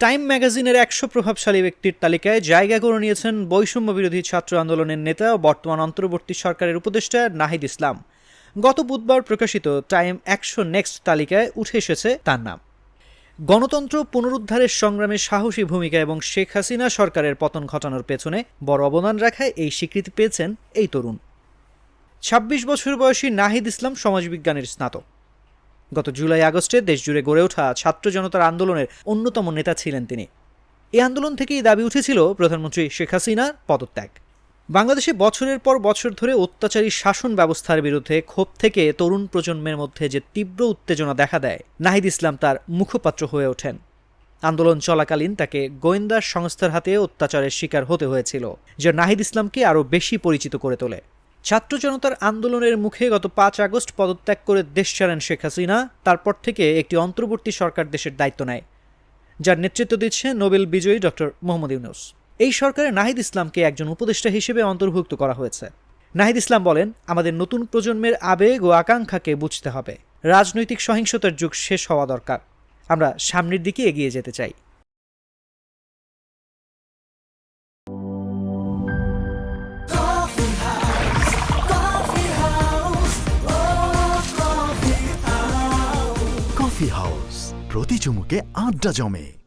Time ম্যাগাজিনের একশো প্রভাবশালী ব্যক্তির তালিকায় জায়গা করে নিয়েছেন বৈষম্য বিরোধী ছাত্র আন্দোলনের নেতা ও বর্তমান অন্তর্বর্তী সরকারের উপদেষ্টা নাহিদ ইসলাম। গত বুধবার প্রকাশিত টাইম একশো নেক্সট তালিকায় উঠে এসেছে তার নাম। গণতন্ত্র পুনরুদ্ধারের সংগ্রামে সাহসী ভূমিকা এবং শেখ হাসিনা সরকারের পতন ঘটানোর পেছনে বড় অবদান রাখায় এই স্বীকৃতি পেয়েছেন এই তরুণ। ছাব্বিশ বছর বয়সী নাহিদ ইসলাম সমাজবিজ্ঞানের স্নাতক। গত জুলাই আগস্টে দেশজুড়ে গড়ে ওঠা ছাত্র জনতার আন্দোলনের অন্যতম নেতা ছিলেন তিনি। এই আন্দোলন থেকেই দাবি উঠেছিল প্রধানমন্ত্রী শেখ হাসিনার পদত্যাগ। বাংলাদেশে বছরের পর বছর ধরে অত্যাচারী শাসন ব্যবস্থার বিরুদ্ধে ক্ষোভ থেকে তরুণ প্রজন্মের মধ্যে যে তীব্র উত্তেজনা দেখা দেয়, নাহিদ ইসলাম তার মুখপাত্র হয়ে ওঠেন। আন্দোলন চলাকালীন তাকে গোয়েন্দা সংস্থার হাতে অত্যাচারের শিকার হতে হয়েছিল, যা নাহিদ ইসলামকে আরও বেশি পরিচিত করে তোলে। ছাত্র জনতার আন্দোলনের মুখে গত পাঁচ আগস্ট পদত্যাগ করে দেশ ছাড়েন শেখ হাসিনা, তারপর থেকে একটি অন্তর্বর্তী সরকার দেশের দায়িত্ব নেয়, যার নেতৃত্ব দিচ্ছে নোবেল বিজয়ী ডক্টর মোহাম্মদ ইউনুস। এই সরকারে নাহিদ ইসলামকে একজন উপদেষ্টা হিসেবে অন্তর্ভুক্ত করা হয়েছে। নাহিদ ইসলাম বলেন, আমাদের নতুন প্রজন্মের আবেগ ও আকাঙ্ক্ষাকে বুঝতে হবে। রাজনৈতিক সহিংসতার যুগ শেষ হওয়া দরকার। আমরা সামনের দিকে এগিয়ে যেতে চাই। Coffee house. প্রতি চুমুকে আড্ডা জমে।